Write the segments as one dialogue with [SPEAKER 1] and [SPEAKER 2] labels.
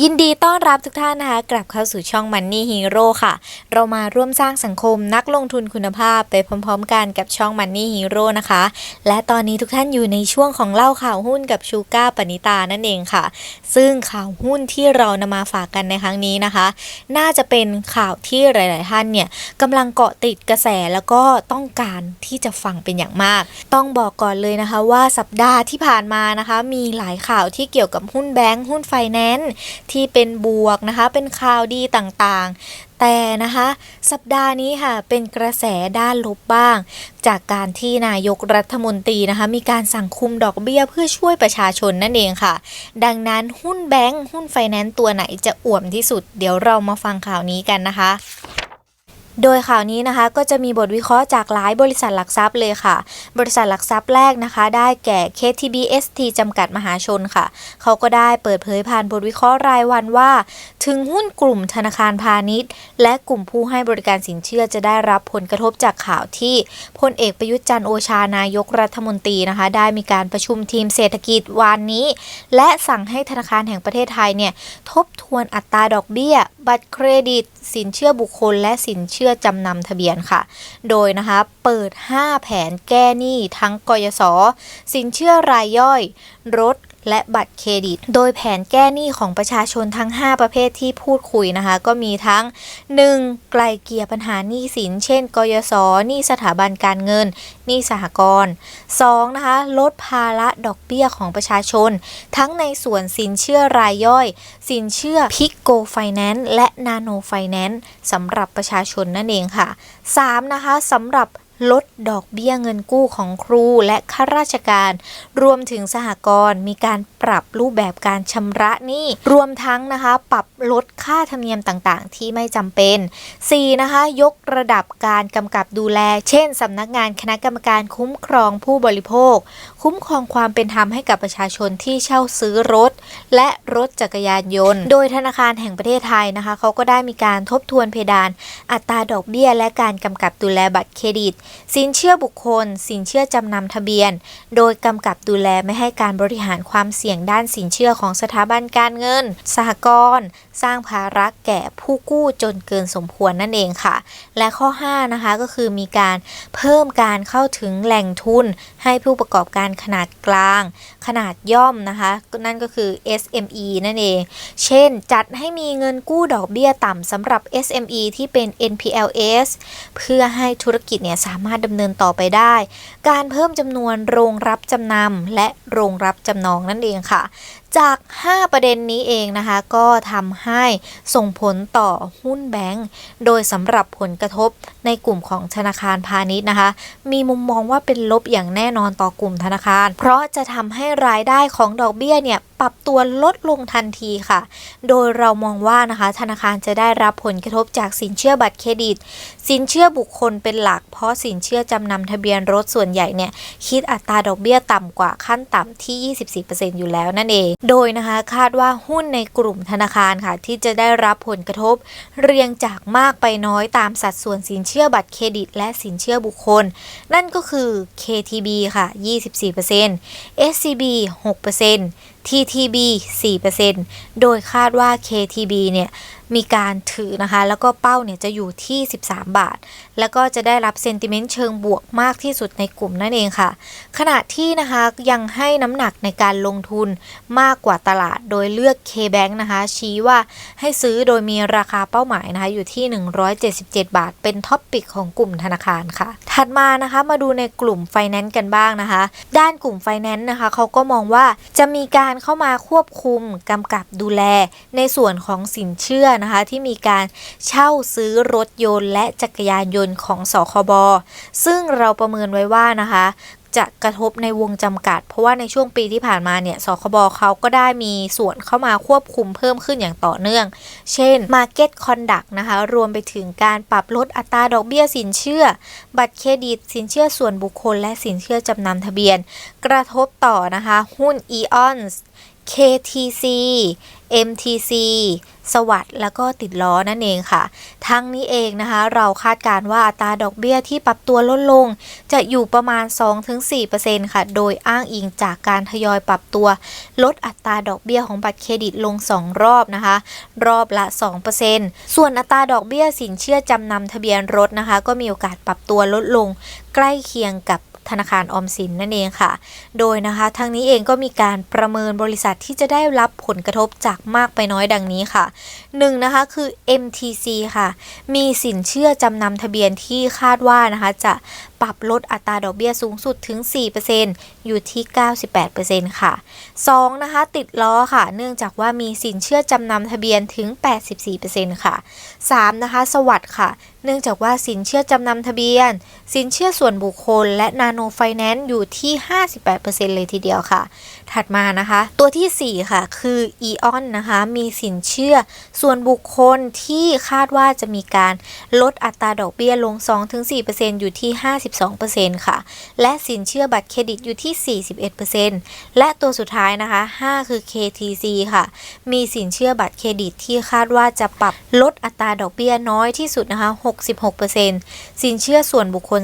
[SPEAKER 1] ยินดีต้อนรับทุกท่านนะคะ กลับเข้าสู่ช่อง Money Hero ค่ะ เรามาร่วมสร้างสังคมนักลงทุนคุณภาพไปพร้อมๆ กันกับช่อง Money Hero นะคะ และตอนนี้ทุกท่านอยู่ในช่วงของเล่าข่าวหุ้นกับชูก้าปณิตานั่นเองค่ะ ซึ่งข่าวหุ้นที่เรานำมาฝากกันในครั้งนี้นะคะ น่าจะเป็นข่าวที่หลาย ๆ ท่านเนี่ยกำลังเกาะติดกระแสแล้วก็ต้องการที่จะฟังเป็นอย่างมาก ต้องบอกก่อนเลยนะคะว่าสัปดาห์ที่ผ่านมานะคะ มีหลายข่าวที่เกี่ยวกับหุ้นแบงก์หุ้นไฟแนนซ์ ที่เป็นบวกนะคะ เป็นข่าวดีต่างๆ แต่นะคะสัปดาห์นี้ค่ะเป็นกระแสด้านลบบ้าง จากการที่นายกรัฐมนตรีนะคะ มีการสั่งคุมดอกเบี้ยเพื่อช่วยประชาชนนั่นเองค่ะ ดังนั้นหุ้นแบงก์หุ้นไฟแนนซ์ตัวไหนจะอ่วมที่สุด เดี๋ยวเรามาฟังข่าวนี้กันนะคะ โดยข่าวนี้นะคะก็จะมีบทวิเคราะห์จากหลายบริษัทหลักทรัพย์เลยค่ะ บริษัทหลักทรัพย์แรกนะคะ ได้แก่ KTBST จำกัดมหาชนค่ะ เขาก็ได้เปิดเผยผ่านบทวิเคราะห์รายวันว่า ถึงหุ้นกลุ่มธนาคารพาณิชย์ และกลุ่มผู้ให้บริการสินเชื่อจะได้รับผลกระทบจากข่าวที่พลเอกประยุทธ์จันโอชานายกรัฐมนตรีนะคะ ได้มีการประชุมทีมเศรษฐกิจวันนี้ และสั่งให้ธนาคารแห่งประเทศไทยเนี่ยทบทวนอัตราดอกเบี้ย บัตรเครดิตสินเชื่อบุคคล และสินเชื่อจำนำทะเบียนค่ะ โดยนะคะ เปิด 5 แผนแก้หนี้ทั้งกยศสินเชื่อรายย่อย รถ และบัตรเครดิต โดยแผนแก้หนี้ของประชาชนทั้ง 5 ประเภทที่พูดคุยนะคะ ก็มีทั้ง 1. ไกลเกลี่ยปัญหาหนี้สิน เช่น กยศหนี้สถาบันการเงินหนี้สหกรณ์ 2. นะคะ ลดภาระดอกเบี้ยของประชาชน ทั้งในส่วนสินเชื่อรายย่อย สินเชื่อพิกโกไฟแนนซ์และนาโนไฟแนนซ์สำหรับประชาชนนั่นเองค่ะ 3. นะคะสำหรับ ลดดอกเบี้ยเงินกู้ของครูและข้าราชการ รวมถึงสหกรณ์มีการปรับรูปแบบการชำระหนี้รวมทั้งนะคะปรับลดค่าธรรมเนียมต่างๆ ที่ไม่จำเป็น 4. นะคะยกระดับการกำกับดูแล เช่นสำนักงานคณะกรรมการคุ้มครองผู้บริโภค คุ้มครองความเป็นธรรมให้กับประชาชนที่เช่าซื้อรถ และรถจักรยานยนต์ โดยธนาคารแห่งประเทศไทยนะคะเขาก็ได้มีการทบทวนเพดาน อัตราดอกเบี้ย และการกำกับดูแลบัตรเครดิตสินเชื่อบุคคล สินเชื่อจำนำทะเบียน โดยกำกับดูแลไม่ให้การบริหารความเสี่ยงด้านสินเชื่อของสถาบันการเงิน สหกรณ์ สร้างภาระแก่ผู้กู้จนเกินสมควรนั่นเองค่ะ และข้อ 5 นะคะก็คือมีการเพิ่มการเข้าถึงแหล่งทุน ให้ผู้ประกอบการขนาดกลาง ขนาดย่อมนะคะ นั่นก็คือ SME นั่นเอง เช่น จัดให้มีเงินกู้ดอกเบี้ยต่ำสำหรับ SME ที่เป็น NPLS เพื่อให้ธุรกิจเนี่ยสาามารถดำเนินต่อไปได้ การเพิ่มจำนวนโรงรับจำนำและโรงรับจำนองนั่นเองค่ะ จาก 5 ประเด็นนี้เองนะคะ ก็ทำให้ส่งผลต่อหุ้นแบงก์โดยสำหรับผลกระทบในกลุ่มของธนาคารพาณิชย์นะคะ มีมุมมองว่าเป็นลบอย่างแน่นอนต่อกลุ่มธนาคาร เพราะจะทำให้รายได้ของดอกเบี้ยเนี่ย ปรับตัวลดลงทันทีค่ะ โดยเรามองว่านะคะ ธนาคารจะได้รับผลกระทบจากสินเชื่อบัตรเครดิต สินเชื่อบุคคลเป็นหลัก เพราะสินเชื่อจำนำทะเบียนรถส่วนใหญ่เนี่ยคิดอัตราดอกเบี้ยต่ำกว่าขั้นต่ำที่ 24%อยู่แล้วนั่นเอง โดยนะคะคาดว่าหุ้นในกลุ่มธนาคารค่ะ ที่จะได้รับผลกระทบ เรียงจากมากไปน้อยตามสัดส่วนสินเชื่อบัตรเครดิต และสินเชื่อบุคคล นั่นก็คือ KTB ค่ะ 24% SCB 6% TTB 4%โดยคาดว่า KTB เนี่ย มีการถือนะคะ แล้วก็เป้าเนี่ยจะอยู่ที่ 13 บาท แล้วก็จะได้รับเซนติเมนต์เชิงบวกมากที่สุดในกลุ่มนั่นเองค่ะ ขณะที่นะคะยังให้น้ำหนักในการลงทุนมากกว่าตลาดโดยเลือก KBank นะคะ ชี้ว่าให้ซื้อโดยมีราคาเป้าหมายนะคะอยู่ที่ 177 บาท เป็นท็อปปิกของกลุ่มธนาคารค่ะ ถัดมานะคะมาดูในกลุ่มไฟแนนซ์กันบ้างนะคะ ด้านกลุ่มไฟแนนซ์นะคะเขาก็มองว่าจะมีการเข้ามาควบคุมกำกับดูแลในส่วนของสินเชื่อนะคะที่มีการเช่าซื้อรถยนต์และจักรยานยนต์ของสคบซึ่งเราประเมินไว้ว่านะคะจะกระทบในวงจำกัด เพราะว่าในช่วงปีที่ผ่านมาเนี่ย สคบเขาก็ได้มีส่วนเข้ามาควบคุมเพิ่มขึ้นอย่างต่อเนื่อง เช่น Market Conduct นะคะ รวมไปถึงการปรับลดอัตราดอกเบี้ยสินเชื่อ บัตรเครดิตสินเชื่อส่วนบุคคล และสินเชื่อจำนำทะเบียน กระทบต่อนะคะ หุ้น EON KTC MTC สวัสด์แล้วก็ติดล้อนั่นเองค่ะ ทั้งนี้เองนะคะ เราคาดการณ์ว่าอัตราดอกเบี้ยที่ปรับตัวลดลง จะอยู่ประมาณ 2-4%ค่ะ โดยอ้างอิงจากการทยอยปรับตัว ลดอัตราดอกเบี้ยของบัตรเครดิตลง 2 รอบนะคะ รอบละ 2%ส่วนอัตราดอกเบี้ยสินเชื่อจำนำทะเบียนรถนะคะ ก็มีโอกาสปรับตัวลดลง ใกล้เคียงกับ ธนาคารออมสินนั่นเองค่ะ โดยนะคะทั้งนี้เองก็มีการประเมินบริษัทที่จะได้รับผลกระทบจากมากไปน้อยดังนี้ค่ะ 1. นะคะคือ MTC ค่ะ มีสินเชื่อจำนำทะเบียนที่คาดว่านะคะจะ ปรับลดอัตราดอกเบี้ยสูงสุดถึง 4%อยู่ที่ 98%ค่ะ 2. นะคะ ติดล้อค่ะ เนื่องจากว่ามีสินเชื่อจำนำทะเบียนถึง 84%ค่ะ 3. นะคะ สวัสด์ค่ะ เนื่องจากว่าสินเชื่อจำนำทะเบียน สินเชื่อส่วนบุคคล และนาโนไฟแนนซ์อยู่ที่ 58%เลยทีเดียวค่ะ ถัดมานะคะ ตัวทีสี่4 ค่ะ คือ EON นนะคะ มีสินเชื่อส่วนบุคคลที่คาดว่าจะมีการลดอัตราดอกเบี้ยลง 2-4%อยู่ที่52%ค่ะ และสินเชื่อบัตรเครดิตอยู่ที่ 41%และตัวสุดท้ายนะคะ 5 คือ KTC ค่ะ มีสินเชื่อบัตรเครดิตที่คาดว่าจะปรับลดอัตราดอกเบี้ยน้อยที่สุดนะคะ 66%สินเชื่อส่วนบุคคล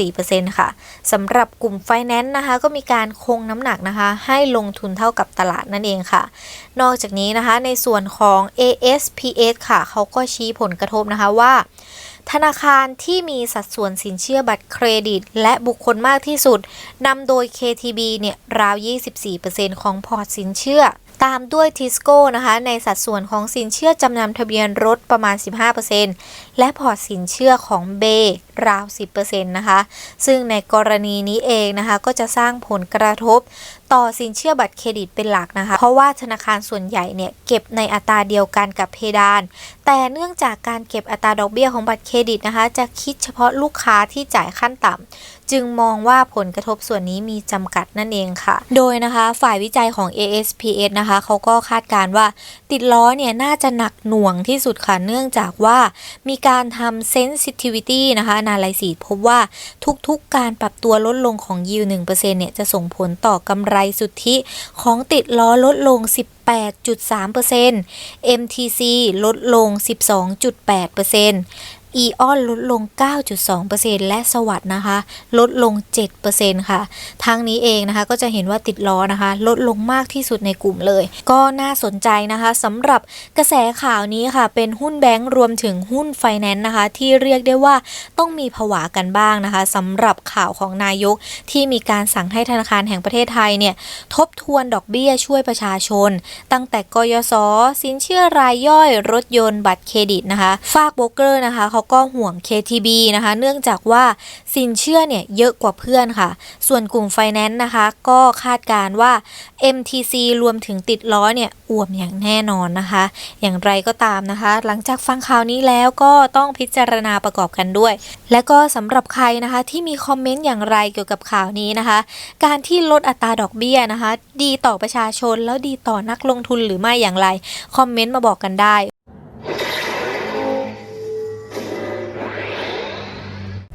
[SPEAKER 1] 34%ค่ะสำหรับกลุ่มไฟแนนซ์นะคะ ก็มีการคงน้ำหนักนะคะ ให้ลงทุนเท่ากับตลาดนั่นเองค่ะ นอกจากนี้นะคะในส่วนของ ASPS ค่ะ เขาก็ชี้ผลกระทบนะคะว่า ธนาคารที่มีสัดส่วนสินเชื่อบัตรเครดิต และบุคคลมากที่สุดนำโดย KTB เนี่ยราว 24%ของพอร์ตสินเชื่อ ตามด้วยทิสโก้นะคะในสัดส่วนของสินเชื่อจำนำทะเบียนรถประมาณ 15% และพอร์ตสินเชื่อของเบราว 10%นะคะ ซึ่งในกรณีนี้เองนะคะ ก็จะสร้างผลกระทบต่อสินเชื่อบัตรเครดิตเป็นหลักนะคะ เพราะว่าธนาคารส่วนใหญ่เนี่ยเก็บในอัตราเดียวกันกับเพดาน แต่เนื่องจากการเก็บอัตราดอกเบี้ยของบัตรเครดิตนะคะ จะคิดเฉพาะลูกค้าที่จ่ายขั้นต่ำจึงมองว่าผลกระทบส่วนนี้มีจำกัดนั่นเองค่ะ โดยนะคะฝ่ายวิจัยของ ASPS นะคะเขาก็คาดการณ์ว่าติดล้อเนี่ยน่าจะหนักหน่วงที่สุดค่ะเนื่องจากว่ามีการทำ sensitivity นะคะ analysis พบว่าทุกๆการปรับตัวลดลงของ yield 1%เนี่ย จะส่งผลต่อกำไรสุทธิของติดล้อลดลง 18.3% MTC ลดลง 12.8% อีออนลดลง 9.2%และสวัสด์นะคะ ลดลง 7%ค่ะ ทั้งนี้เองนะคะก็จะเห็นว่าติดล้อนะคะ ลดลงมากที่สุดในกลุ่มเลย ก็น่าสนใจนะคะสำหรับกระแสข่าวนี้ค่ะ เป็นหุ้นแบงก์รวมถึงหุ้นไฟแนนซ์นะคะ ที่เรียกได้ว่าต้องมีผวากันบ้างนะคะสำหรับข่าวของนายกที่มีการสั่งให้ธนาคารแห่งประเทศไทยเนี่ยทบทวนดอกเบี้ยช่วยประชาชน ตั้งแต่กยศสินเชื่อรายย่อยรถยนต์บัตรเครดิตนะคะ ฝากโบรกเกอร์นะคะเขาก็ห่วง KTB นะคะ เนื่องจากว่าสินเชื่อเนี่ยเยอะกว่าเพื่อนค่ะ ส่วนกลุ่มไฟแนนซ์นะคะ ก็คาดการ์ว่า MTC รวมถึงติดล้อเนี่ยอ่วมอย่างแน่นอนนะคะ อย่างไรก็ตามนะคะ หลังจากฟังข่าวนี้แล้วก็ต้องพิจารณาประกอบกันด้วย และก็สำหรับใครนะคะที่มีคอมเมนต์อย่างไรเกี่ยวกับข่าวนี้นะคะ การที่ลดอัตราดอกเบี้ยนะคะ ดีต่อประชาชนแล้วดีต่อนักลงทุนหรือไม่อย่างไร คอมเมนต์มาบอกกันได้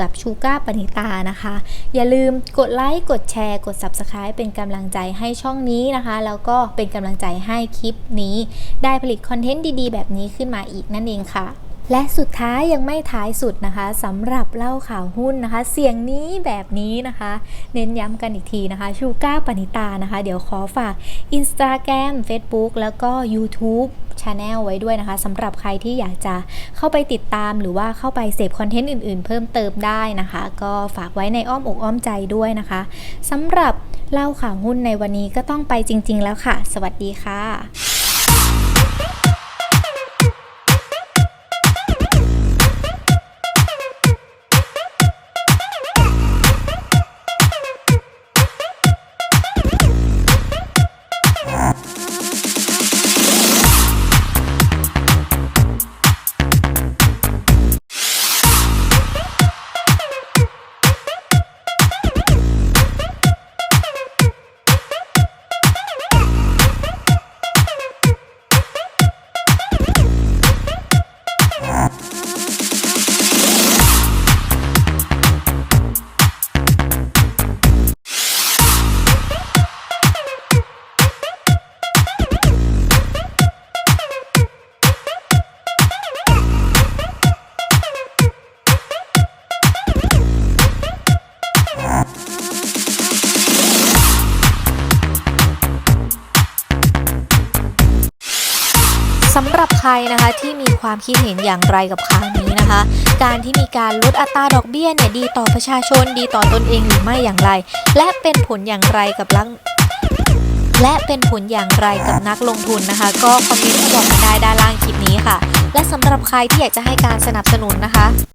[SPEAKER 1] กับชูก้าปณิตานะคะ อย่าลืมกดไลค์กดแชร์ กด Subscribe เป็นกำลังใจให้ช่องนี้นะคะ แล้วก็เป็นกำลังใจให้คลิปนี้ ได้ผลิตคอนเทนต์ดีๆ แบบนี้ขึ้นมาอีกนั่นเองค่ะ และสุดท้ายยังไม่ท้ายสุดนะคะสำหรับเล่าข่าวหุ้นนะคะ เสียงนี้แบบนี้นะคะ เน้นย้ำกันอีกทีนะคะชูก้าปณิตานะคะ เดี๋ยวขอฝาก Instagram Facebook แล้วก็ YouTube Channel ไว้ด้วยนะคะสำหรับใครที่อยากจะเข้าไปติดตามหรือว่าเข้าไปเสพคอนเทนต์อื่นๆ เพิ่มเติมได้นะคะ ก็ฝากไว้ในอ้อมอกอ้อมใจด้วยนะคะสำหรับเล่าข่าวหุ้นในวันนี้ก็ต้องไปจริง ๆ แล้วค่ะ สวัสดีค่ะ สำหรับใครนะคะที่มีความคิดเห็นอย่างไรกับข่าวนี้นะคะ การที่มีการลดอัตราดอกเบี้ยเนี่ยดีต่อประชาชนดีต่อตนเองหรือไม่อย่างไร และเป็นผลอย่างไรกับลังและเป็นผลอย่างไรกับนักลงทุนนะคะ ก็คอมเมนต์มาบอกกันได้ด้านล่างคลิปนี้ค่ะ และสำหรับใครที่อยากจะให้การสนับสนุนนะคะ